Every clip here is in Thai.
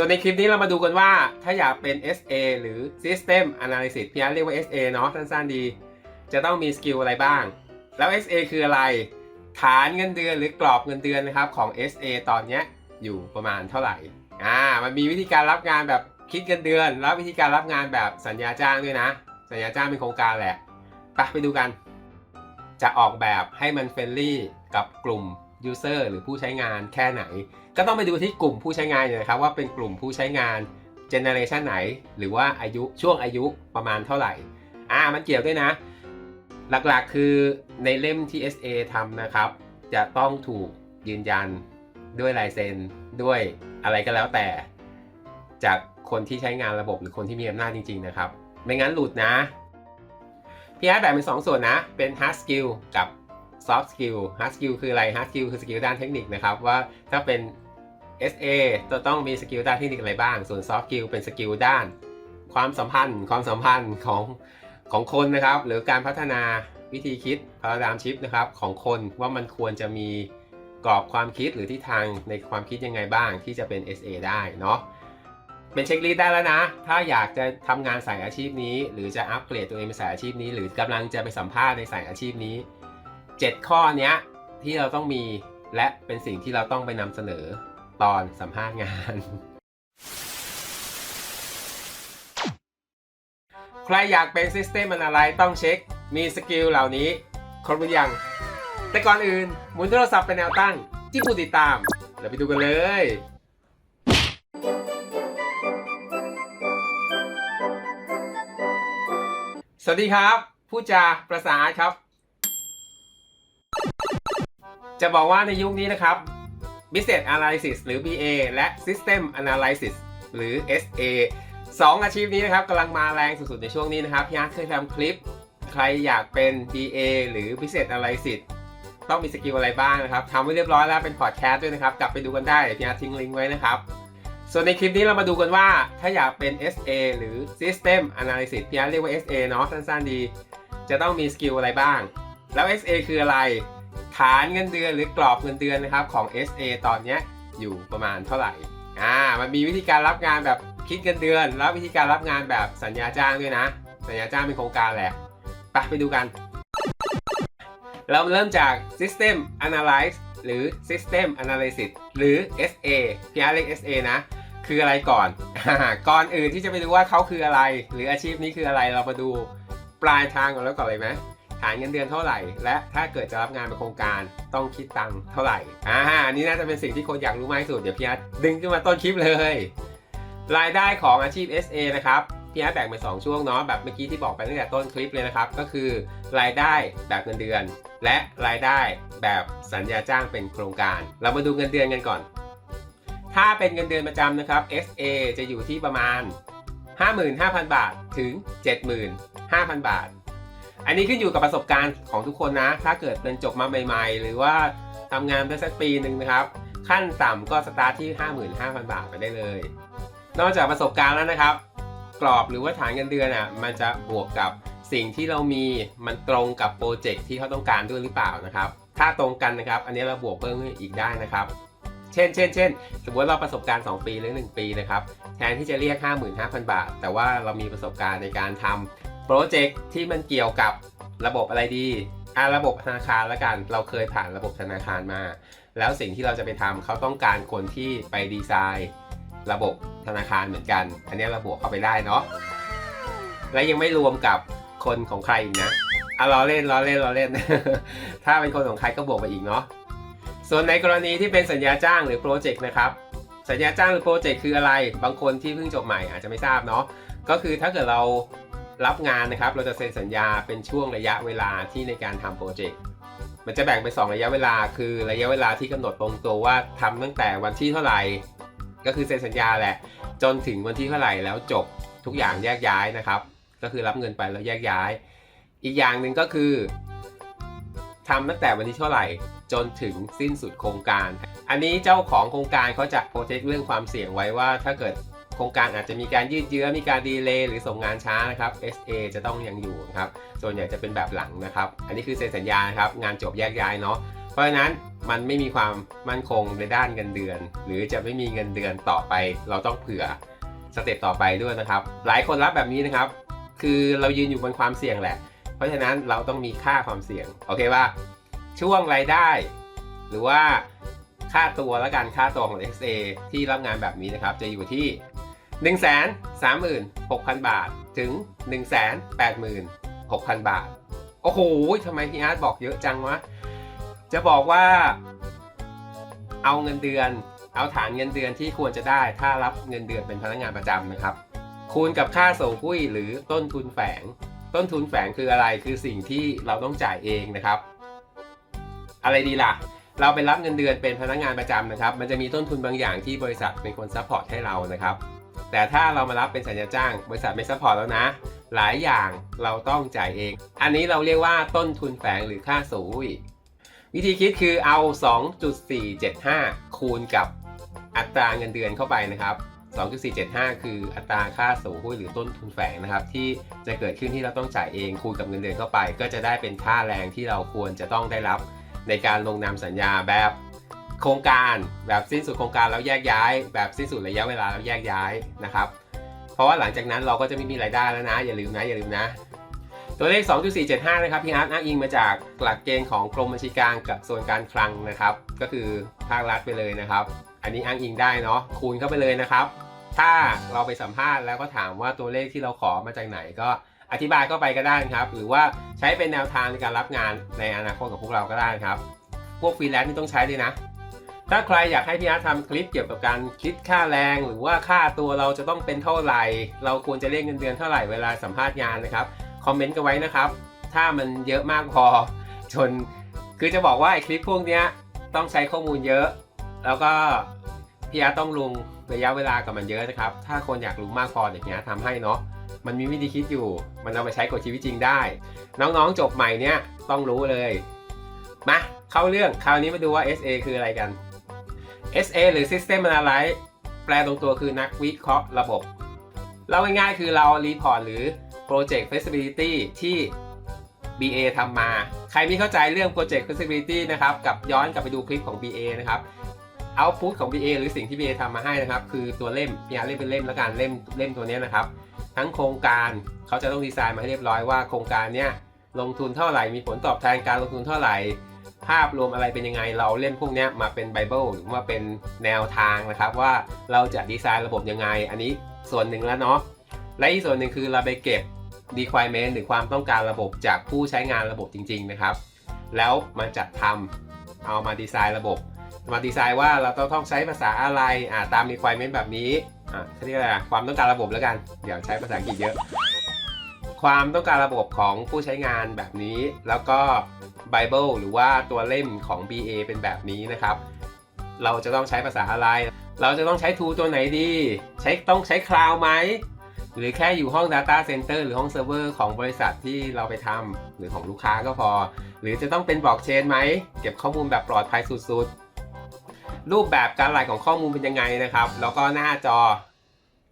ส่วนในคลิปนี้เรามาดูกันว่าถ้าอยากเป็น SA หรือ System Analysis พี่อาร์เรียกว่า SA เนาะสั้นๆดี จะต้องมีสกิลอะไรบ้าง แล้ว SA คืออะไร ฐานเงินเดือนหรือกรอบเงินเดือนนะครับของ SA ตอนนี้อยู่ประมาณเท่าไหร่อ่ามันมีวิธีการรับงานแบบคิดเงินเดือน แล้ววิธีการรับงานแบบสัญญาจ้างด้วยนะ สัญญาจ้างเป็นโครงการแหละไปไปดูกัน จะออกแบบให้มันเฟรนลี่กับกลุ่ม User หรือผู้ใช้งานแค่ไหน ก็ต้องไปดูที่กลุ่มผู้ใช้งานนะครับว่าเป็นกลุ่มผู้ใช้งานเจเนอเรชันไหน หรือว่าอายุช่วงอายุประมาณเท่าไหร่อ่ามันเกี่ยวด้วยนะ หลักๆคือในเล่มที่ SA ทำนะครับ จะต้องถูกยืนยันด้วยลายเซ็นด้วยอะไรก็แล้วแต่ จากคนที่ใช้งานระบบหรือคนที่มีอำนาจจริง ๆ นะครับ ไม่งั้นหลุดนะ พี่แอดแบ่งเป็น2ส่วนนะ เป็น hard skill กับ soft skill hard skill คืออะไร hard skill คือสกิลด้านเทคนิคนะครับว่าถ้าเป็น SA จะต้องมีสกิลด้านเทคนิคอะไรบ้าง ส่วน soft skill เป็นสกิลด้าน ความสัมพันธ์ ความสัมพันธ์ของของคนนะครับ หรือการพัฒนาวิธีคิด paradigm shift นะครับของคนว่ามันควรจะมีกรอบความคิดหรือทิศทางในความคิดยังไงบ้างที่จะเป็น SA ได้เนาะเป็นเช็คลิสต์ได้แล้วนะ ถ้าอยากจะทำงานสายอาชีพนี้ หรือจะอัปเกรดตัวเองเป็นสายอาชีพนี้ หรือกำลังจะไปสัมภาษณ์ในสายอาชีพนี้ 7 ข้อเนี้ยที่เราต้องมีและเป็นสิ่งที่เราต้องไปนำเสนอตอนสัมภาษณ์งาน ใครอยากเป็น System Analyst ต้องเช็ค มีสกิลเหล่านี้ครบหรือยัง แต่ก่อนอื่น หมุนโทรศัพท์เป็นแนวตั้ง จิ้มปุ่มติดตามเราไปดูกันเลยสวัสดีครับ ผู้จาประสาครับ จะบอกว่าในยุคนี้นะครับ Business Analysis หรือ BA และ System Analysis หรือ SA สองอาชีพนี้นะครับกำลังมาแรงสุดๆในช่วงนี้นะครับพี่อาร์ตเคยทำคลิป ใครอยากเป็น BA หรือ Business Analysis ต้องมีสกิลอะไรบ้างนะครับทำไว้เรียบร้อยแล้วเป็นพอดแคสต์ด้วยนะครับ กลับไปดูกันได้พี่อาร์ตทิ้งลิงก์ไว้นะครับส่วนในคลิปนี้เรามาดูกันว่าถ้าอยากเป็น SA หรือ System Analysis พี่อาร์ตเรียกว่า SA เนาะสั้นๆดี จะต้องมีสกิลอะไรบ้าง แล้ว SA คืออะไร ฐานเงินเดือนหรือกรอบเงินเดือนนะครับของ SA ตอนนี้อยู่ประมาณเท่าไหร่อ่ามันมีวิธีการรับงานแบบคิดเงินเดือน แล้ววิธีการรับงานแบบสัญญาจ้างด้วยนะ สัญญาจ้างเป็นโครงการแหละไปไปดูกัน เราเริ่มจาก System Analyze หรือ System Analysis หรือ SA พี่อาร์ตเรียก SA นะ คืออะไรก่อน ก่อนอื่นที่จะไปดูว่าเขาคืออะไร หรืออาชีพนี้คืออะไรเรามาดูปลายทางก่อนแล้วก่อนเลยไหม ฐานเงินเดือนเท่าไหร่ และถ้าเกิดจะรับงานเป็นโครงการต้องคิดตังค์เท่าไหร่อ่าอันนี้น่าจะเป็นสิ่งที่คนอยากรู้มากที่สุดเดี๋ยวพี่อาร์ตดึงขึ้นมาต้นคลิปเลย รายได้ของอาชีพ SA นะครับพี่อาร์ตแบ่งเป็น2ช่วงเนาะแบบเมื่อกี้ที่บอกไปตั้งแต่ต้นคลิปเลยนะครับ ก็คือรายได้แบบเงินเดือน และรายได้แบบสัญญาจ้างเป็นโครงการ เรามาดูเงินเดือนกันก่อน ถ้าเป็นเงินเดือนประจำนะครับ SA จะอยู่ที่ประมาณ 55,000 บาทถึง 75,000 บาท อันนี้ขึ้นอยู่กับประสบการณ์ของทุกคนนะ ถ้าเกิดเป็นจบมาใหม่ๆ หรือว่าทำงานได้สักปีหนึ่งนะครับ ขั้นต่ำก็สตาร์ทที่ 55,000 บาทไปได้เลย นอกจากประสบการณ์แล้วนะครับ กรอบหรือว่าฐานเงินเดือนอะมันจะบวกกับสิ่งที่เรามีมันตรงกับโปรเจกต์ที่เขาต้องการด้วยหรือเปล่านะครับ ถ้าตรงกันนะครับ อันนี้เราบวกเพิ่มอีกได้นะครับ เช่น เช่น เช่น สมมติเราประสบการณ์ 2 ปีหรือ 1 ปีนะครับ แทนที่จะเรียก 55,000 บาท แต่ว่าเรามีประสบการณ์ในการทำ โปรเจกต์ที่มันเกี่ยวกับระบบอะไรดีอ่าระบบธนาคารแล้วกัน เราเคยผ่านระบบธนาคารมา แล้วสิ่งที่เราจะไปทำเขาต้องการคนที่ไปดีไซน์ ระบบธนาคารเหมือนกัน อันนี้เราบวกเข้าไปได้เนาะและยังไม่รวมกับคนของใครอีกนะอะล้อเล่นล้อเล่นล้อเล่น ถ้าเป็นคนของใครก็บวกไปอีกเนาะส่วนในกรณีที่เป็นสัญญาจ้างหรือโปรเจกต์นะครับ สัญญาจ้างหรือโปรเจกต์คืออะไร บางคนที่เพิ่งจบใหม่อาจจะไม่ทราบเนาะก็คือถ้าเกิดเรา รับงานนะครับ เราจะเซ็นสัญญาเป็นช่วงระยะเวลาที่ในการทำโปรเจกต์มันจะแบ่งเป็น2ระยะเวลา คือระยะเวลาที่กำหนดตรงตัวว่าทำตั้งแต่วันที่เท่าไหร่ ก็คือเซ็นสัญญาแหละ จนถึงวันที่เท่าไหร่แล้วจบทุกอย่างแยกย้ายนะครับ ก็คือรับเงินไปแล้วแยกย้าย อีกอย่างหนึ่งก็คือทำตั้งแต่วันที่เท่าไหร่ จนถึงสิ้นสุดโครงการ อันนี้เจ้าของโครงการเขาจะโปรเทคเรื่องความเสี่ยงไว้ว่าถ้าเกิด โครงการอาจจะมีการยืดเยื้อมีการดีเลย์หรือส่งงานช้านะครับ SA จะต้องยังอยู่นะครับส่วนใหญ่จะเป็นแบบหลังนะครับ อันนี้คือเซ็นสัญญานะครับงานจบแยกย้ายเนาะเพราะฉะนั้นมันไม่มีความมั่นคงในด้านเงินเดือน หรือจะไม่มีเงินเดือนต่อไป เราต้องเผื่อสเต็ปต่อไปด้วยนะครับ หลายคนรับแบบนี้นะครับ คือเรายืนอยู่บนความเสี่ยงแหละ เพราะฉะนั้นเราต้องมีค่าความเสี่ยงโอเคว่าช่วงรายได้ หรือว่าค่าตัวและการค่าตัวของ XA ที่รับงานแบบนี้นะครับ จะอยู่ที่ 1 3 6 0 0 0 บาทถึง 1 8 6 0 0 0 บาท โอ้โหทำไมพี่อาร์ตบอกเยอะจังวะ จะบอกว่า เอาเงินเดือน เอาฐานเงินเดือนที่ควรจะได้ ถ้ารับเงินเดือนเป็นพนักงานประจำนะครับ คูณกับค่าส่งกุ้ยหรือต้นทุนแฝง ต้นทุนแฝงคืออะไรคือสิ่งที่เราต้องจ่ายเองนะครับ อะไรดีล่ะเราไปรับเงินเดือนเป็นพนักงานประจำนะครับ มันจะมีต้นทุนบางอย่างที่บริษัทเป็นคนซัพพอร์ตให้เรานะครับ แต่ถ้าเรามารับเป็นสัญญาจ้าง บริษัทไม่ซัพพอร์ตแล้วนะ หลายอย่างเราต้องจ่ายเอง อันนี้เราเรียกว่าต้นทุนแฝงหรือค่าสูงวิธีคิดคือเอา 2.475 คูณกับอัตราเงินเดือนเข้าไปนะครับ 2.475 คืออัตราค่าสูงหุ้ยหรือต้นทุนแฝงนะครับ ที่จะเกิดขึ้นที่เราต้องจ่ายเองคูณกับเงินเดือนเข้าไป ก็จะได้เป็นค่าแรงที่เราควรจะต้องได้รับในการลงนามสัญญาแบบ โครงการแบบสิ้นสุดโครงการแล้วแยกย้าย แบบสิ้นสุดระยะเวลาแล้วแยกย้ายนะครับ เพราะว่าหลังจากนั้นเราก็จะไม่มีรายได้แล้วนะ อย่าลืมนะอย่าลืมนะ ตัวเลข 2.475 นะครับพี่อาร์ตอ้างอิงมาจากหลักเกณฑ์ของกรมบัญชีกลางกับส่วนการคลังนะครับ ก็คือภาครัฐไปเลยนะครับ อันนี้อ้างอิงได้เนาะคูณเข้าไปเลยนะครับ ถ้าเราไปสัมภาษณ์แล้วก็ถามว่าตัวเลขที่เราขอมาจากไหนก็อธิบายเข้าไปก็ได้ครับ หรือว่าใช้เป็นแนวทางในการรับงานในอนาคตกับพวกเราก็ได้ครับ พวกฟรีแลนซ์นี่ต้องใช้เลยนะ ถ้าใครอยากให้พี่อาร์ตทำคลิปเกี่ยวกับการคิดค่าแรงหรือว่าค่าตัวเราจะต้องเป็นเท่าไหร่ เราควรจะเรียกเงินเดือนเท่าไหร่เวลาสัมภาษณ์งานนะครับคอมเมนต์กันไว้นะครับ ถ้ามันเยอะมากพอจนคือจะบอกว่าไอ้คลิปพวกนี้ต้องใช้ข้อมูลเยอะ แล้วก็พี่อาร์ตต้องลงระยะเวลากับมันเยอะนะครับ ถ้าคนอยากรู้มากพออย่างเงี้ยทำให้เนาะมันมีวิธีคิดอยู่ มันเอาไปใช้กับชีวิตจริงได้ น้องๆจบใหม่เนี้ยต้องรู้เลยมาเข้าเรื่องคราวนี้มาดูว่า SA คืออะไรกัน SA หรือ System Analyst แปลตรงตัวคือนักวิเคราะห์ระบบ เราง่ายๆคือเรารีพอร์ตหรือ Project Feasibility ที่ BA ทำมา ใครไม่เข้าใจเรื่อง Project Feasibility นะครับ กับย้อนกลับไปดูคลิปของ BA นะครับ Output ของ BA หรือสิ่งที่ BA ทำมาให้นะครับ คือตัวเล่มพี่าเล่มเป็นเล่มแล้วกันเล่มเล่มตัวนี้นะครับ ทั้งโครงการเขาจะต้องดีไซน์มาให้เรียบร้อยว่าโครงการเนี้ยลงทุนเท่าไหร่มีผลตอบแทนการลงทุนเท่าไหร่ ภาพรวมอะไรเป็นยังไงเราเล่มพวกนี้มาเป็นไบเบิลหรือว่าเป็นแนวทางนะครับ ว่าเราจะดีไซน์ระบบยังไง อันนี้ส่วนหนึ่งแล้วเนาะและอีกส่วนหนึ่งคือเราไปเก็บ requirement หรือความต้องการระบบจากผู้ใช้งานระบบจริง ๆ นะครับ แล้วมาจัดทำเอามาดีไซน์ระบบ มาดีไซน์ว่าเราต้องใช้ภาษาอะไรอ่าตาม requirement แบบนี้อ่าเรียกอะไรความต้องการระบบแล้วกัน เดี๋ยวใช้ภาษาอังกฤษเยอะ ความต้องการระบบของผู้ใช้งานแบบนี้ แล้วก็ Bible หรือว่าตัวเล่มของ BA เป็นแบบนี้นะครับ เราจะต้องใช้ภาษาอะไร เราจะต้องใช้ tool ตัวไหนดี ใช้ต้องใช้คลาวไหม หรือแค่อยู่ห้อง Data Center หรือห้องเซิร์ฟเวอร์ของบริษัทที่เราไปทำหรือของลูกค้าก็พอ หรือจะต้องเป็นบล็อกเชนไหม เก็บข้อมูลแบบปลอดภัยสุดๆ รูปแบบการไหลของข้อมูลเป็นยังไงนะครับ แล้วก็หน้าจอ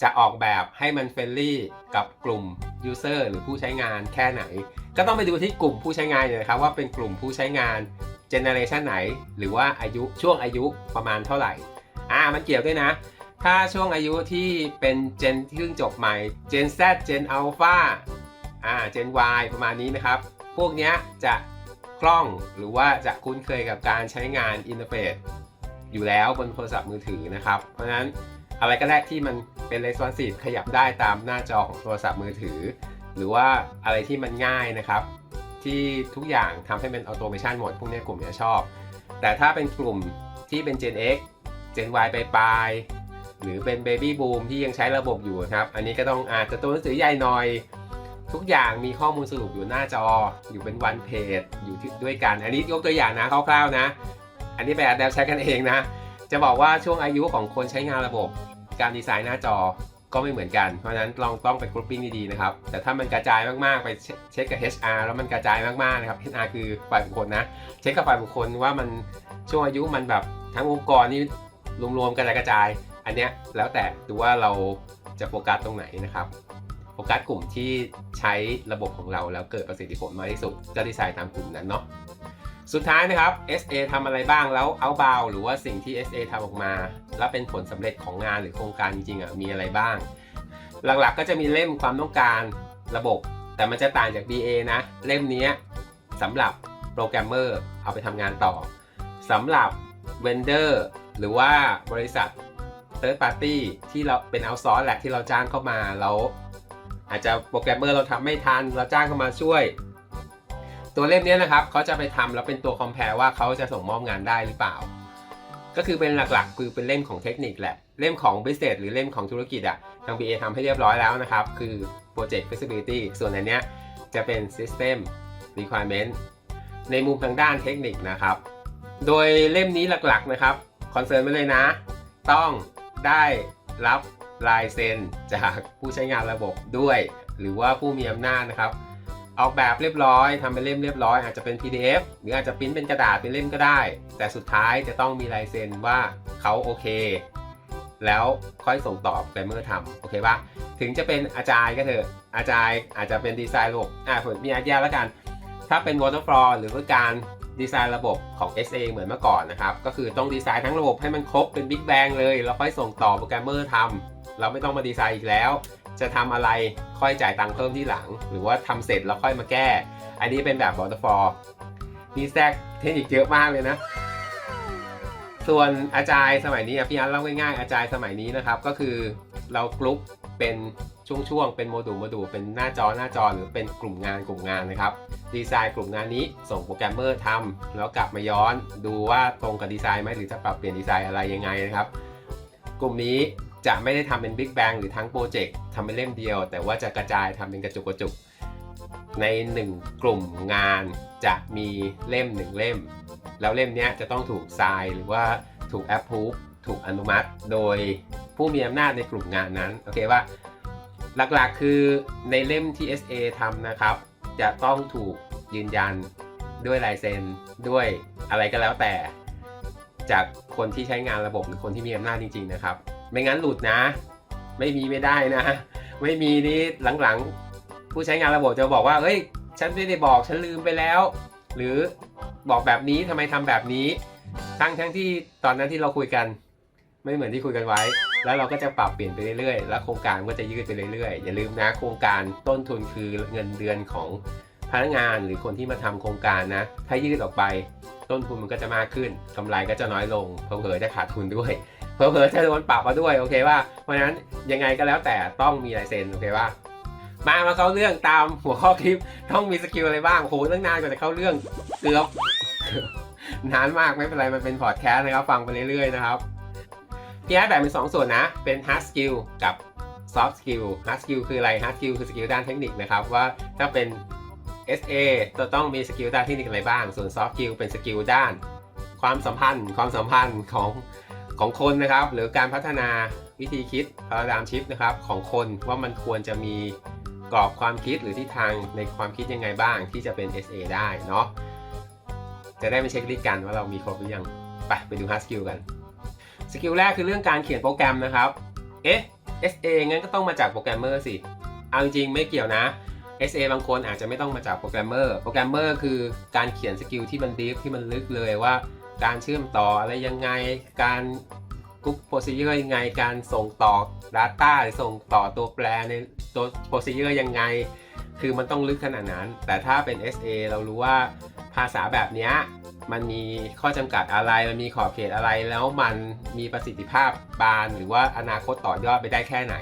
จะออกแบบให้มันเฟรนลี่กับกลุ่ม User หรือผู้ใช้งานแค่ไหน ก็ต้องไปดูที่กลุ่มผู้ใช้งานเนี่ยนะครับว่าเป็นกลุ่มผู้ใช้งานเจเนอเรชันไหน หรือว่าอายุช่วงอายุประมาณเท่าไหร่อ่ามันเกี่ยวด้วยนะ ถ้าช่วงอายุที่เป็นเจนที่เพิ่งจบใหม่ Gen Z Gen Alpha อ่า Gen Y ประมาณนี้นะครับ พวกนี้จะคล่องหรือว่าจะคุ้นเคยกับการใช้งานอินเทอร์เฟซอยู่แล้วบนโทรศัพท์มือถือนะครับ เพราะฉะนั้น อะไรก็ได้ที่มันเป็น responsive ขยับได้ตามหน้าจอของโทรศัพท์มือถือ หรือว่าอะไรที่มันง่ายนะครับ ที่ทุกอย่างทำให้เป็นออโตเมชันหมด พวกนี้กลุ่มเนี้ยชอบ แต่ถ้าเป็นกลุ่มที่เป็น Gen X Gen Y ไปปลายหรือเป็น Baby Boom ที่ยังใช้ระบบอยู่ครับ อันนี้ก็ต้องอาจจะตัวหนังสือใหญ่หน่อย ทุกอย่างมีข้อมูลสรุปอยู่หน้าจอ อยู่เป็นวันเพจอยู่ด้วยกัน อันนี้ยกตัวอย่างนะคร่าวๆนะ อันนี้ไปอัดแอปใช้กันเองนะ จะบอกว่าช่วงอายุของคนใช้งานระบบ การดีไซน์หน้าจอก็ไม่เหมือนกัน เพราะนั้นลองต้องไปกรุ๊ปปิ้งดีๆนะครับ แต่ถ้ามันกระจายมากๆ ไปเช็คกับ HR แล้วมันกระจายมากๆนะครับ HR คือฝ่ายบุคคลนะ เช็คกับฝ่ายบุคคลว่ามันช่วงอายุมันแบบทั้งองค์กรนี่รวมๆกระจายกระจาย อันเนี้ยแล้วแต่ดูว่าเราจะโฟกัสตรงไหนนะครับโฟกัสกลุ่มที่ใช้ระบบของเราแล้วเกิดประสิทธิผลมากที่สุดก็ดีไซน์ตามกลุ่มนั้นเนาะ สุดท้ายนะครับ SA ทำอะไรบ้างแล้ว outbound หรือว่าสิ่งที่ SA ทำออกมา แล้วเป็นผลสำเร็จของงานหรือโครงการจริงๆอะมีอะไรบ้าง หลักๆก็จะมีเล่มความต้องการระบบ แต่มันจะต่างจาก BA นะ เล่มนี้สำหรับโปรแกรมเมอร์เอาไปทำงานต่อสำหรับ vendor หรือว่าบริษัท third party ที่เราเป็น outsourc แหละที่เราจ้างเข้ามาแล้วอาจจะโปรแกรมเมอร์เราทำไม่ทันเราจ้างเข้ามาช่วย ตัวเล่มนี้นะครับเขาจะไปทำแล้วเป็นตัว compare ว่าเขาจะส่งมอบงานได้หรือเปล่า ก็คือเป็นหลักๆ คือเป็นเล่มของเทคนิคแหละ เล่มของ business หรือเล่มของธุรกิจอะทาง BA ทำให้เรียบร้อยแล้วนะครับ คือ project feasibility ส่วนอันเนี้ยจะเป็น system requirement ในมุมทางด้านเทคนิคนะครับ โดยเล่มนี้หลักๆนะครับคอนเซิร์นไว้เลยนะ ต้องได้รับลายเซ็นจากผู้ใช้งานระบบด้วย หรือว่าผู้มีอำนาจนะครับ ออกแบบเรียบร้อยทำเป็นเล่มเรียบร้อย อาจจะเป็น PDF หรืออาจจะปริ้นเป็นกระดาษเป็นเล่มก็ได้ แต่สุดท้ายจะต้องมีลายเซ็นว่าเขาโอเค แล้วค่อยส่งต่อไปเมื่อทำโอเคปะถึงจะเป็นอาจารย์ก็เถอะอาจารย์อาจจะเป็นดีไซน์ระบบอ่าผมมีอาแยกแล้วกัน ถ้าเป็น waterfall หรือว่าการดีไซน์ระบบของ SA เหมือนเมื่อก่อนนะครับ ก็คือต้องดีไซน์ทั้งระบบให้มันครบเป็น Big Bang เลย แล้วค่อยส่งต่อโปรแกรมเมอร์ทำเราไม่ต้องมาดีไซน์อีกแล้ว จะทำอะไรค่อยจ่ายตังค์เพิ่มที่หลัง หรือว่าทำเสร็จแล้วค่อยมาแก้ อันนี้เป็นแบบ waterfall มีแทรกเทคนิคเยอะมากเลยนะ ส่วนอาจารย์สมัยนี้พี่อันเล่าง่ายๆอาจารย์สมัยนี้นะครับ ก็คือเรากรุ๊ปเป็นช่วงๆ เป็นโมดูลโมดูลเป็นหน้าจอหน้าจอหรือเป็นกลุ่มงานกลุ่มงานนะครับ ดีไซน์กลุ่มงานนี้ส่งโปรแกรมเมอร์ทำแล้วกลับมาย้อนดูว่าตรงกับดีไซน์ไหมหรือจะปรับเปลี่ยนดีไซน์อะไรยังไงนะครับ กลุ่มนี้ จะไม่ได้ทำเป็น Big Bang หรือทั้งโปรเจกต์ทำเป็นเล่มเดียว แต่ว่าจะกระจายทำเป็นกระจุกกระจุกใน 1 กลุ่มงานจะมีเล่ม 1 เล่ม แล้วเล่มนี้จะต้องถูกทรายหรือว่าถูกแอปพูฟถูกอนุมัติ โดยผู้มีอำนาจในกลุ่มงานนั้นโอเคว่า หลักๆคือในเล่มที่ SA ทำนะครับ จะต้องถูกยืนยันด้วยลายเซ็นด้วยอะไรก็แล้วแต่ จากคนที่ใช้งานระบบหรือคนที่มีอำนาจจริง ๆ นะครับ ไม่งั้นหลุดนะ ไม่มีไม่ได้นะ ไม่มีนี่หลังๆ ผู้ใช้งานระบบจะบอกว่าเฮ้ย ฉันไม่ได้บอกฉันลืมไปแล้ว หรือบอกแบบนี้ทำไมทำแบบนี้ทั้งทั้งที่ตอนนั้นที่เราคุยกัน ไม่เหมือนที่คุยกันไว้ แล้วเราก็จะปรับเปลี่ยนไปเรื่อยๆ แล้วโครงการก็จะยืดไปเรื่อยๆ อย่าลืมนะโครงการต้นทุนคือเงินเดือนของพนักงานหรือคนที่มาทำโครงการนะ ถ้ายืดออกไป ต้นทุนมันก็จะมากขึ้นกำไรก็จะน้อยลงเผลอๆจะขาดทุนด้วยเผลอๆจะโดนปรับมาด้วยโอเคว่าเพราะฉะนั้นยังไงก็แล้วแต่ต้องมีลายเซ็นโอเคว่ามามาเข้าเรื่องตามหัวข้อคลิปต้องมีสกิลอะไรบ้างโหตั้งนานกว่าจะเข้าเรื่องเกือบนานมากไม่เป็นไรมันเป็นพอดแคสต์นะครับ ฟังไปเรื่อยๆนะครับพี่แอดแบ่งเป็น 2 ส่วนนะ เป็น hard skill กับ soft skill hard skill คืออะไร hard skill คือสกิลด้านเทคนิคนะครับว่าถ้าเป็น SA จะต้องมีสกิลด้านเทคนิคอะไรบ้าง ส่วน soft skill เป็นสกิลด้าน ความสัมพันธ์ ความสัมพันธ์ของของคนนะครับ หรือการพัฒนาวิธีคิดพาราดามชิปนะครับของคนว่ามันควรจะมีกรอบความคิดหรือทิศทางในความคิดยังไงบ้างที่จะเป็น SA ได้เนาะจะได้ไม่เช็คลิสต์กันว่าเรามีครบหรือยังไปไปดู hard skill กันสกิลแรกคือเรื่องการเขียนโปรแกรมนะครับเอ๊ะ SA งั้นก็ต้องมาจากโปรแกรมเมอร์สิ เอาจริงๆไม่เกี่ยวนะ SA บางคนอาจจะไม่ต้องมาจากโปรแกรมเมอร์ โปรแกรมเมอร์คือการเขียนสกิลที่มันดีฟที่มันลึกเลยว่า การเชื่อมต่ออะไรยังไง การกรุ๊ปโปรซีเจอร์ยังไง การส่งต่อ Data หรือส่งต่อตัวแปรในตัวโปรซีเจอร์ยังไง คือมันต้องลึกขนาดนั้น แต่ถ้าเป็น SA เรารู้ว่าภาษาแบบนี้มันมีข้อจำกัดอะไร มันมีขอบเขตอะไร แล้วมันมีประสิทธิภาพบาน หรือว่าอนาคตต่อยอดไปได้แค่ไหน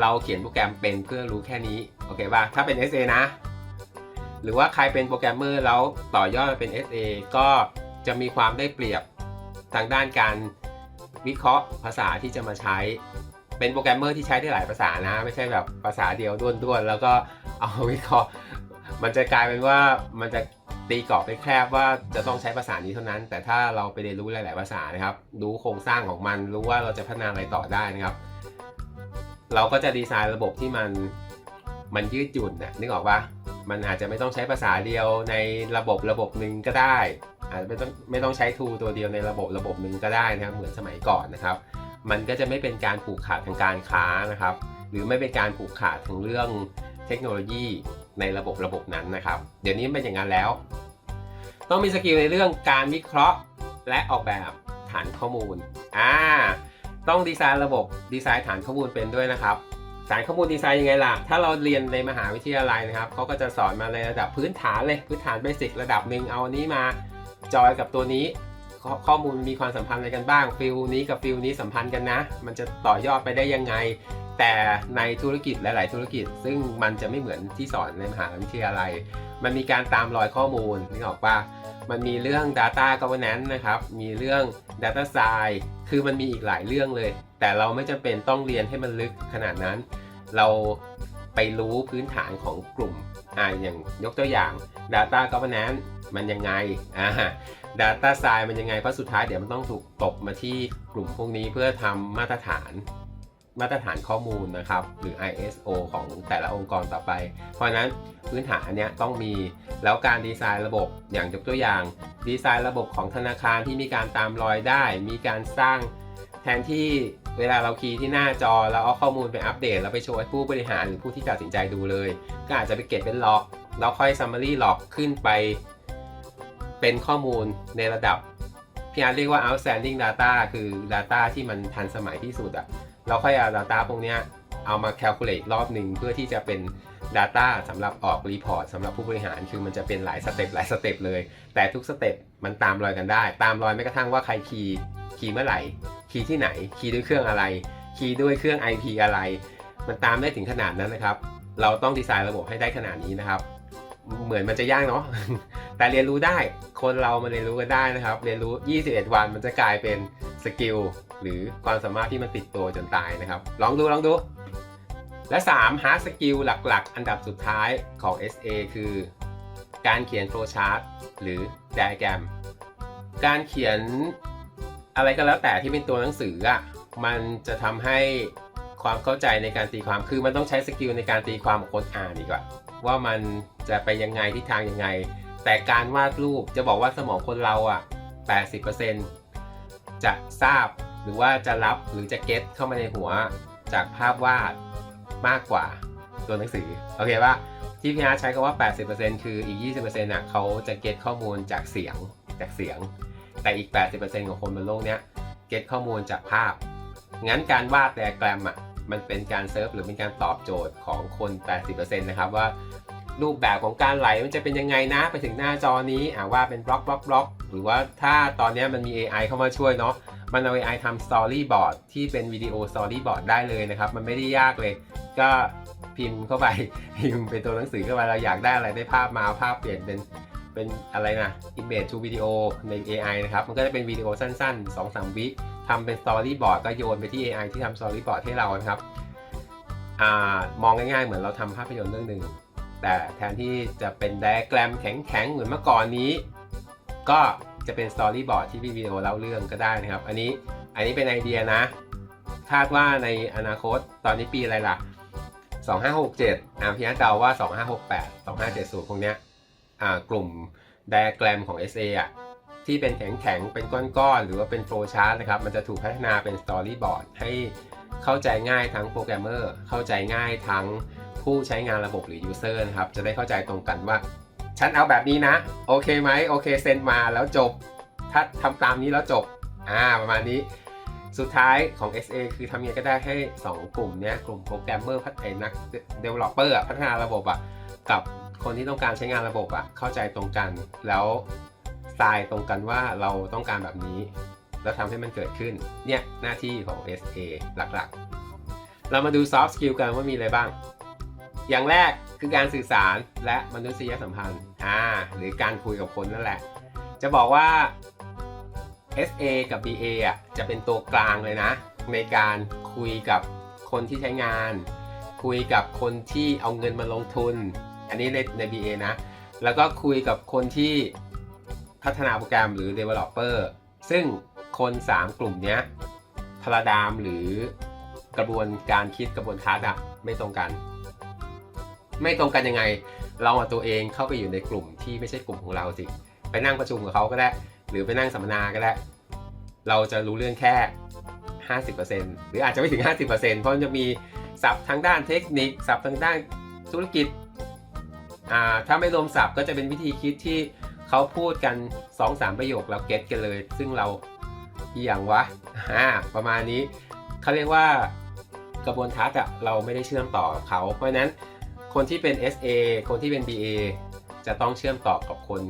เราเขียนโปรแกรมเป็นเพื่อรู้แค่นี้ โอเคป่ะถ้าเป็น SA นะ หรือว่าใครเป็นโปรแกรมเมอร์แล้วต่อยอดมาเป็น SA ก็จะมีความได้เปรียบทางด้านการวิเคราะห์ภาษาที่จะมาใช้ เป็นโปรแกรมเมอร์ที่ใช้ได้หลายภาษานะ ไม่ใช่แบบภาษาเดียวด้วนๆ แล้วก็เอามาวิเคราะห์ มันจะกลายเป็นว่ามันจะตีกรอบไปแคบว่าจะต้องใช้ภาษานี้เท่านั้น แต่ถ้าเราไปเรียนรู้หลาย ๆ ภาษานะครับ รู้โครงสร้างของมัน รู้ว่าเราจะพัฒนาอะไรต่อได้นะครับ เราก็จะดีไซน์ระบบที่มัน มันยืดหยุ่นนะนึกออกปะมันอาจจะไม่ต้องใช้ภาษาเดียวในระบบระบบหนึ่งก็ได้ อาจจะไม่ต้องไม่ต้องใช้ทูตัวเดียวในระบบระบบหนึ่งก็ได้นะครับ เหมือนสมัยก่อนนะครับ มันก็จะไม่เป็นการผูกขาดทางการค้านะครับ หรือไม่เป็นการผูกขาดทางเรื่องเทคโนโลยีในระบบระบบนั้นนะครับ เดี๋ยวนี้เป็นอย่างนั้นแล้ว ต้องมีสกิลในเรื่องการวิเคราะห์และออกแบบฐานข้อมูลอ่าต้องดีไซน์ระบบดีไซน์ฐานข้อมูลเป็นด้วยนะครับ สารข้อมูลดีไซน์ยังไงล่ะ ถ้าเราเรียนในมหาวิทยาลัยนะครับเขาก็จะสอนมาในระดับพื้นฐานเลย พื้นฐานเบสิกระดับหนึ่งเอาอันนี้มาจอยกับตัวนี้ขข้อมูลมีความสัมพันธ์อะไรกันบ้าง ฟิลนี้กับฟิลนี้สัมพันธ์กันนะ มันจะต่อยอดไปได้ยังไง แต่ในธุรกิจหลาย ๆ ธุรกิจ ซึ่งมันจะไม่เหมือนที่สอนในมหาวิทยาลัย มันมีการตามรอยข้อมูลนึกออกปะมันมีเรื่อง Data Governance นะครับ มีเรื่อง Data Science คือมันมีอีกหลายเรื่องเลย แต่เราไม่จำเป็นต้องเรียนให้มันลึกขนาดนั้น เราไปรู้พื้นฐานของกลุ่มอ่าอย่างยกตัวอย่าง Data Governance มันยังไงอ่า Data Science มันยังไงเพราะสุดท้ายเดี๋ยวมันต้องถูกตบมาที่กลุ่มพวกนี้เพื่อทำมาตรฐาน มาตรฐานข้อมูลนะครับ หรือ ISO ของแต่ละองค์กรต่อไป เพราะนั้นพื้นฐานอันเนี้ยต้องมี แล้วการดีไซน์ระบบอย่างยกตัวอย่าง ดีไซน์ระบบของธนาคารที่มีการตามรอยได้ มีการสร้างแทนที่เวลาเราคีย์ที่หน้าจอแล้วเอาข้อมูลไปอัปเดต แล้วไปโชว์ให้ผู้บริหารหรือผู้ที่ตัดสินใจดูเลย ก็อาจจะไปเก็บเป็นล็อกแล้วค่อย summary ล็อกขึ้นไป เป็นข้อมูลในระดับพี่อาร์เรียกว่า outstanding data คือ data ที่มันทันสมัยที่สุดอะ เราค่อยเอา data พวกนี้เอามา calculate รอบหนึ่งเพื่อที่จะเป็น Data สำหรับออกรีพอร์ตสำหรับผู้บริหารคือมันจะเป็นหลายสเต็ปหลายสเต็ปเลย แต่ทุกสเต็ปมันตามรอยกันได้ ตามรอยไม่กระทั่งว่าใครคีย์คีย์เมื่อไหร่ คีย์ที่ไหน คีย์ด้วยเครื่องอะไร คีย์ด้วยเครื่อง IP อะไร มันตามได้ถึงขนาดนั้นนะครับ เราต้องดีไซน์ระบบให้ได้ขนาดนี้นะครับ เหมือนมันจะยากเนาะแต่เรียนรู้ได้คนเรามันเรียนรู้กันได้นะครับ เรียนรู้ 21 วันมันจะกลายเป็นสกิลหรือความสามารถที่มันติดตัวจนตายนะครับ ลองดูลองดู และ3 hard skill หลักๆ อันดับสุดท้ายของ SA คือ การเขียน flowchart หรือ diagram การเขียนอะไรก็แล้วแต่ที่เป็นตัวหนังสืออะมันจะทำให้ความเข้าใจในการตีความคือมันต้องใช้สกิลในการตีความของคนอ่านดีกว่า ว่ามันจะไปยังไงทิศทางยังไง แต่การวาดรูปจะบอกว่าสมองคนเราอะ 80%จะทราบหรือว่าจะรับหรือจะเก็ตเข้ามาในหัวจากภาพวาดมากกว่าตัวหนังสือ โอเคป่ะที่พี่อาร์ใช้คำว่า 80%คืออีก 20%น่ะเขาจะเก็ตข้อมูลจากเสียงจากเสียง แต่อีก 80%ของคนบนโลกเนี้ยเก็ตข้อมูลจากภาพ งั้นการวาดไดอะแกรมอะ มันเป็นการเซิร์ฟหรือเป็นการตอบโจทย์ของคน 80%นะครับว่ารูปแบบของการไหลมันจะเป็นยังไงนะไปถึงหน้าจอนี้อ่าว่าเป็นบล็อกบล็อกบล็อกหรือว่าถ้าตอนนี้มันมี AI เข้ามาช่วยเนาะมันเอา AI ทำ Storyboard ที่เป็นวิดีโอ Storyboard ได้เลยนะครับ มันไม่ได้ยากเลย ก็พิมพ์เข้าไปพิมพ์เป็นตัวหนังสือเข้าไปเราอยากได้อะไรได้ภาพมาเอาภาพเปลี่ยนเป็นเป็นอะไรนะ image to video ใน AI นะครับ มันก็จะเป็นวิดีโอสั้นๆ 2-3 วิ ทำเป็น Storyboard ก็โยนไปที่ AI ที่ทำ Storyboard ให้เรานะครับอามองง่ายๆ เหมือนเราทำภาพยนตร์เรื่องหนึ่งแต่แทนที่จะเป็นไดอะแกรมแข็งๆ เหมือนเมื่อก่อนนี้ ก็จะเป็นสตอรี่บอร์ดที่มีวิดีโอเล่าเรื่องก็ได้นะครับ อันนี้อันนี้เป็นไอเดียนะ คาดว่าในอนาคตตอนนี้ปีอะไรล่ะ 2567อ่าพี่นัทเดาว่า 2568 2570พวกเนี้ยอ่ากลุ่มไดอะแกรมของ SA อะ ที่เป็นแข็งๆ เป็นก้อนๆ หรือว่าเป็นโฟล์ชาร์ตนะครับ มันจะถูกพัฒนาเป็นสตอรี่บอร์ดให้เข้าใจง่ายทั้งโปรแกรมเมอร์ เข้าใจง่ายทั้งผู้ใช้งานระบบหรือ user นะครับ จะได้เข้าใจตรงกันว่า ฉันเอาแบบนี้นะ โอเคไหมโอเคเซ็นมาแล้วจบ ถ้าทำตามนี้แล้วจบ อ่า ประมาณนี้สุดท้ายของ SA คือทำยังไงก็ได้ให้ 2 กลุ่มเนี้ยกลุ่มโปรแกรมเมอร์พัฒนานัก developer อะพัฒนาระบบอะกับคนที่ต้องการใช้งานระบบอะเข้าใจตรงกัน แล้ว ทรายตรงกันว่าเราต้องการแบบนี้ แล้วทำให้มันเกิดขึ้น เนี่ยหน้าที่ของ SA หลักๆ เรามาดู soft skill กันว่ามีอะไรบ้าง อย่างแรกคือการสื่อสารและมนุษยสัมพันธ์อ่าหรือการคุยกับคนนั่นแหละ จะบอกว่า SA กับ BA อะจะเป็นตัวกลางเลยนะ ในการคุยกับคนที่ใช้งาน คุยกับคนที่เอาเงินมาลงทุน อันนี้ในใน BA นะ แล้วก็คุยกับคนที่ พัฒนาโปรแกรมหรือ Developer ซึ่งคน 3 กลุ่มเนี้ยพาราดามหรือกระบวนการคิดกระบวนทัศน์อะไม่ตรงกัน ไม่ตรงกันยังไง เราเอาตัวเองเข้าไปอยู่ในกลุ่มที่ไม่ใช่กลุ่มของเราสิไปนั่งประชุมกับเขาก็ได้ หรือไปนั่งสัมมนาก็ได้ เราจะรู้เรื่องแค่ 50%หรืออาจจะไม่ถึง 50%เพราะมันจะมีศัพท์ทางด้านเทคนิคศัพท์ทางด้านธุรกิจอ่าถ้าไม่รวมศัพท์ก็จะเป็นวิธีคิดที่ เขาพูดกัน2อสามประโยคเราเก็ตกันเลย ซึ่งเราอย่างวะอ่าประมาณนี้เขาเรียกว่ากระบวนทัศน์อะเราไม่ได้เชื่อมต่อเขา เพราะนั้นคนที่เป็น SA คนที่เป็น BA จะต้องเชื่อมต่อกับคน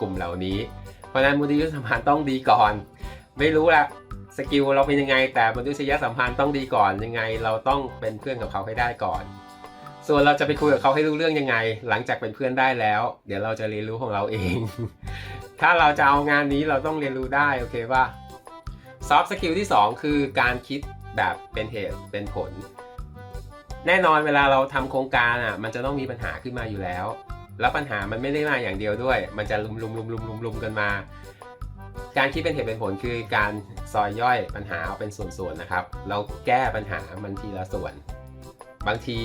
กลุ่มเหล่านี้ เพราะฉะนั้นมนุษยสัมพันธ์ต้องดีก่อน ไม่รู้ละสกิลเราเป็นยังไง แต่มนุษยสัมพันธ์ต้องดีก่อนยังไง เราต้องเป็นเพื่อนกับเขาให้ได้ก่อน ส่วนเราจะไปคุยกับเขาให้รู้เรื่องยังไง หลังจากเป็นเพื่อนได้แล้ว เดี๋ยวเราจะเรียนรู้ของเราเอง ถ้าเราจะเอางานนี้เราต้องเรียนรู้ได้โอเคป่ะซอฟต์สกิลที่ 2 คือการคิดแบบเป็นเหตุเป็นผล แน่นอนเวลาเราทำโครงการอะ มันจะต้องมีปัญหาขึ้นมาอยู่แล้ว แล้วปัญหามันไม่ได้มาอย่างเดียวด้วย มันจะลุมลุมลุมลุมลุมลุมกันมา การคิดเป็นเหตุเป็นผลคือการซอยย่อยปัญหาเอาเป็นส่วนๆนะครับ เราแก้ปัญหามันทีละส่วน บางที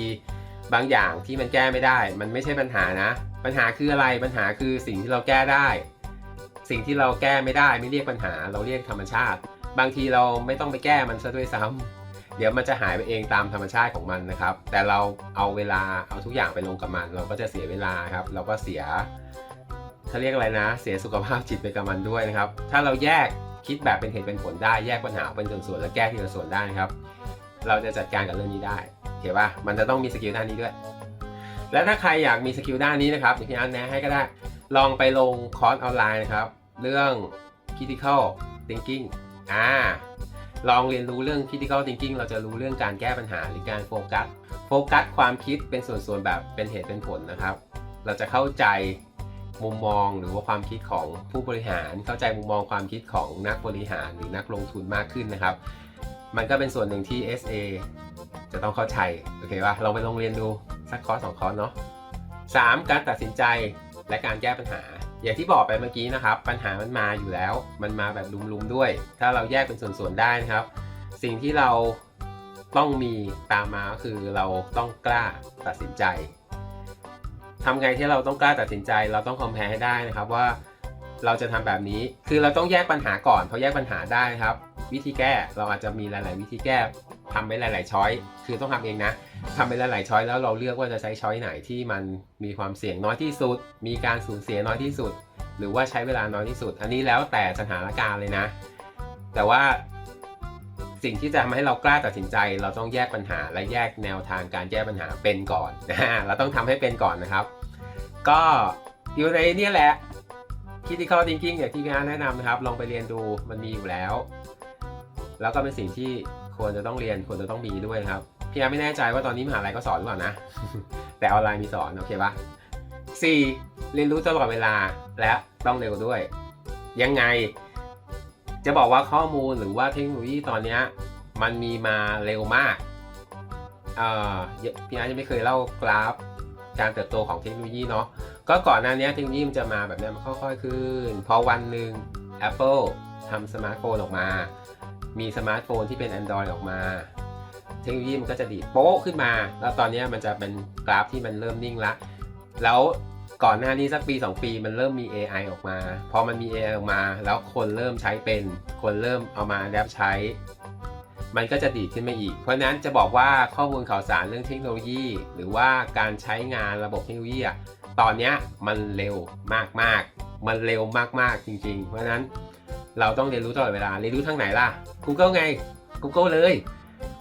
บางอย่างที่มันแก้ไม่ได้ มันไม่ใช่ปัญหานะ ปัญหาคืออะไรปัญหาคือสิ่งที่เราแก้ได้ สิ่งที่เราแก้ไม่ได้ไม่เรียกปัญหา เราเรียกธรรมชาติ บางทีเราไม่ต้องไปแก้มันซะด้วยซ้ำเดี๋ยวมันจะหายไปเองตามธรรมชาติของมันนะครับ แต่เราเอาเวลาเอาทุกอย่างไปลงกับมัน เราก็จะเสียเวลาครับ เราก็เสียเขาเรียกอะไรนะ เสียสุขภาพจิตไปกับมันด้วยนะครับ ถ้าเราแยกคิดแบบเป็นเหตุเป็นผลได้แยกปัญหาเป็นส่วนๆแล้วแก้ทีละส่วนได้นะครับ เราจะจัดการกับเรื่องนี้ได้ โอเคป่ะมันจะต้องมีสกิลด้านนี้ด้วย และถ้าใครอยากมีสกิลด้านนี้นะครับเดี๋ยวพี่อันแนะให้ก็ได้ ลองไปลงคอร์สออนไลน์นะครับ เรื่อง critical thinking อ่าลองเรียนรู้เรื่อง critical thinking เราจะรู้เรื่องการแก้ปัญหาหรือการโฟกัส โฟกัสความคิดเป็นส่วนๆแบบเป็นเหตุเป็นผลนะครับ เราจะเข้าใจมุมมองหรือว่าความคิดของผู้บริหาร เข้าใจมุมมองความคิดของนักบริหารหรือนักลงทุนมากขึ้นนะครับ มันก็เป็นส่วนหนึ่งที่ SA จะต้องเข้าใจโอเคป่ะลองไปลองเรียนดูสักคอร์สสองคอร์สเนาะสามการตัดสินใจและการแก้ปัญหา อย่างที่บอกไปเมื่อกี้นะครับ ปัญหามันมาอยู่แล้ว มันมาแบบลุมๆด้วย ถ้าเราแยกเป็นส่วนๆได้นะครับ สิ่งที่เราต้องมีตามมาก็คือเราต้องกล้าตัดสินใจทำไงที่เราต้องกล้าตัดสินใจ เราต้องคอมแพร์ให้ได้นะครับว่าเราจะทำแบบนี้ คือเราต้องแยกปัญหาก่อนพอแยกปัญหาได้ครับ วิธีแก้เราอาจจะมีหลาย ๆ วิธีแก้ทำไปหลาย ๆ ช้อย คือต้องทำเองนะทำไปหลาย ๆ ช้อยแล้วเราเลือกว่าจะใช้ช้อยไหนที่มันมีความเสี่ยงน้อยที่สุด มีการสูญเสียน้อยที่สุด หรือว่าใช้เวลาน้อยที่สุด อันนี้แล้วแต่สถานการณ์เลยนะ แต่ว่าสิ่งที่จะทำให้เรากล้าตัดสินใจ เราต้องแยกปัญหาและแยกแนวทางการแก้ปัญหาเป็นก่อนเราต้องทำให้เป็นก่อนนะครับ ก็อยู่ในนี่แหละ critical thinking อย่างที่พี่อาร์แนะนำนะครับ ลองไปเรียนดูมันมีอยู่แล้ว แล้วก็เป็นสิ่งที่ควรจะต้องเรียนควรจะต้องมีด้วยครับพี่อาไม่แน่ใจว่าตอนนี้มหาลัยก็สอนหรือเปล่านะ แต่ออนไลน์มีสอนโอเคปะ 4. เรียนรู้ตลอดเวลาและต้องเร็วด้วย ยังไง จะบอกว่าข้อมูลหรือว่าเทคโนโลยีตอนนี้มันมีมาเร็วมากเอ่อพี่อาร์ยังไม่เคยเล่ากราฟการเติบโตของเทคโนโลยีเนาะก็ก่อนหน้านี้เทคโนโลยีมันจะมาแบบนี้มันค่อยๆขึ้นพอวันหนึ่ง Apple ทำสมาร์ทโฟนออกมา มีสมาร์ทโฟนที่เป็น Android ออกมา เทคโนโลยีมันก็จะดีดโป๊ะขึ้นมา แล้วตอนนี้มันจะเป็นกราฟที่มันเริ่มนิ่งละ แล้วก่อนหน้านี้สักปี 2 ปีมันเริ่มมี AI ออกมา พอมันมี AI ออกมา แล้วคนเริ่มใช้เป็น คนเริ่มเอามาแดบใช้ มันก็จะดีดขึ้นมาอีก เพราะนั้นจะบอกว่าข้อมูลข่าวสารเรื่องเทคโนโลยี หรือว่าการใช้งานระบบเทคโนโลยีอะตอนนี้มันเร็วมากๆ มันเร็วมากๆจริงๆ เพราะนั้น เราต้องเรียนรู้ตลอดเวลา เรียนรู้ทางไหนล่ะ Google ไง Google เลย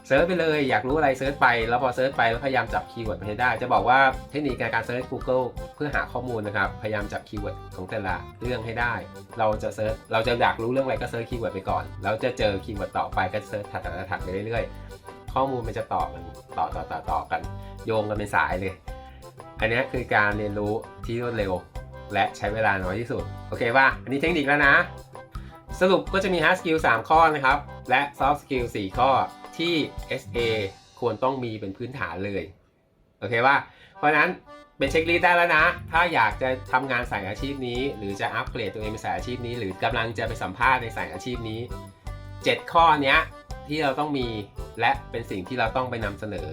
เซิร์ชไปเลยอยากรู้อะไรเซิร์ชไป แล้วพอเซิร์ชไปแล้วพยายามจับคีย์เวิร์ดไปให้ได้ จะบอกว่าเทคนิคการการเซิร์ช Google เพื่อหาข้อมูลนะครับ พยายามจับคีย์เวิร์ดของแต่ละเรื่องให้ได้ เราจะเซิร์ชเราจะอยากรู้เรื่องอะไรก็เซิร์ชคีย์เวิร์ดไปก่อน แล้วจะเจอคีย์เวิร์ดต่อไปก็เซิร์ชถัดถัดไปเรื่อยๆ ข้อมูลมันจะต่อกันต่อต่อต่อต่อกัน โยงกันเป็นสายเลย อันนี้คือการเรียนรู้ที่รวดเร็ว และใช้เวลาน้อยที่สุดโอเคป่ะอันนี้เทคนิคแล้วนะ สรุปก็จะมี hard skill 3 ข้อนะครับ และ soft skill 4 ข้อที่ SA ควรต้องมีเป็นพื้นฐานเลย โอเคป่ะเพราะนั้นเป็นเช็คลิสต์ได้แล้วนะ ถ้าอยากจะทำงานสายอาชีพนี้ หรือจะอัปเกรดตัวเองเป็นสายอาชีพนี้ หรือกำลังจะไปสัมภาษณ์ในสายอาชีพนี้ 7 ข้อเนี้ยที่เราต้องมีและเป็นสิ่งที่เราต้องไปนำเสนอ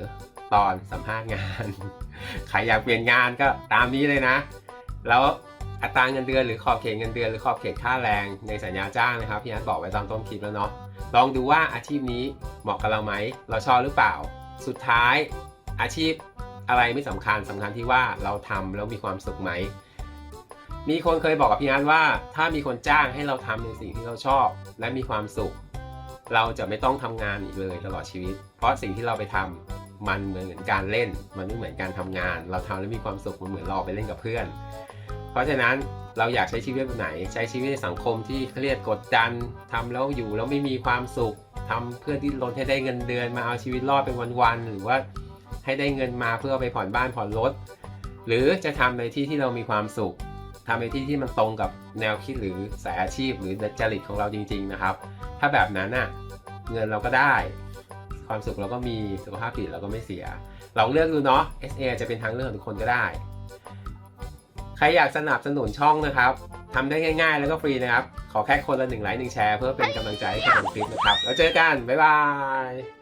ตอนสัมภาษณ์งาน ใครอยากเปลี่ยนงานก็ตามนี้เลยนะ แล้ว อัตราเงินเดือนหรือขอบเขตเงินเดือนหรือขอบเขตค่าแรงในสัญญาจ้างนะครับพี่นัทบอกไว้ตอนต้นคลิปแล้วเนาะลองดูว่าอาชีพนี้เหมาะกับเราไหมเราชอบหรือเปล่า สุดท้ายอาชีพอะไรไม่สำคัญสำคัญที่ว่าเราทำแล้วมีความสุขไหม มีคนเคยบอกกับพี่อาร์ตว่า ถ้ามีคนจ้างให้เราทำในสิ่งที่เราชอบ และมีความสุข เราจะไม่ต้องทำงานอีกเลยตลอดชีวิต เพราะสิ่งที่เราไปทำมันเหมือนการเล่น มันไม่เหมือนการทำงาน เราทำแล้วมีความสุขมันเหมือนเราออกไปเล่นกับเพื่อน เพราะฉะนั้นเราอยากใช้ชีวิตแบบไหน ใช้ชีวิตในสังคมที่เครียดกดดันทำแล้วอยู่แล้วไม่มีความสุขทำเพื่อที่ลนให้ได้เงินเดือนมาเอาชีวิตรอดเป็นวันๆหรือว่าให้ได้เงินมาเพื่อไปผ่อนบ้านผ่อนรถ หรือจะทำในที่ที่เรามีความสุขทำในที่ที่มันตรงกับแนวคิดหรือสายอาชีพ หรือจริตของเราจริง ๆนะครับ ถ้าแบบนั้นน่ะเงินเราก็ได้ ความสุขเราก็มีสุขภาพจิตเราก็ไม่เสีย เราเลือกดูเนาะ SA จะเป็นทางเลือกของทุกคนก็ได้ ใครอยากสนับสนุนช่องนะครับทำได้ง่ายๆ แล้วก็ฟรีนะครับ ขอแค่คนละหนึ่งไลค์หนึ่งแชร์เพื่อเป็นกำลังใจให้กับทำคลิปนะครับ แล้วเจอกัน บ๊ายบาย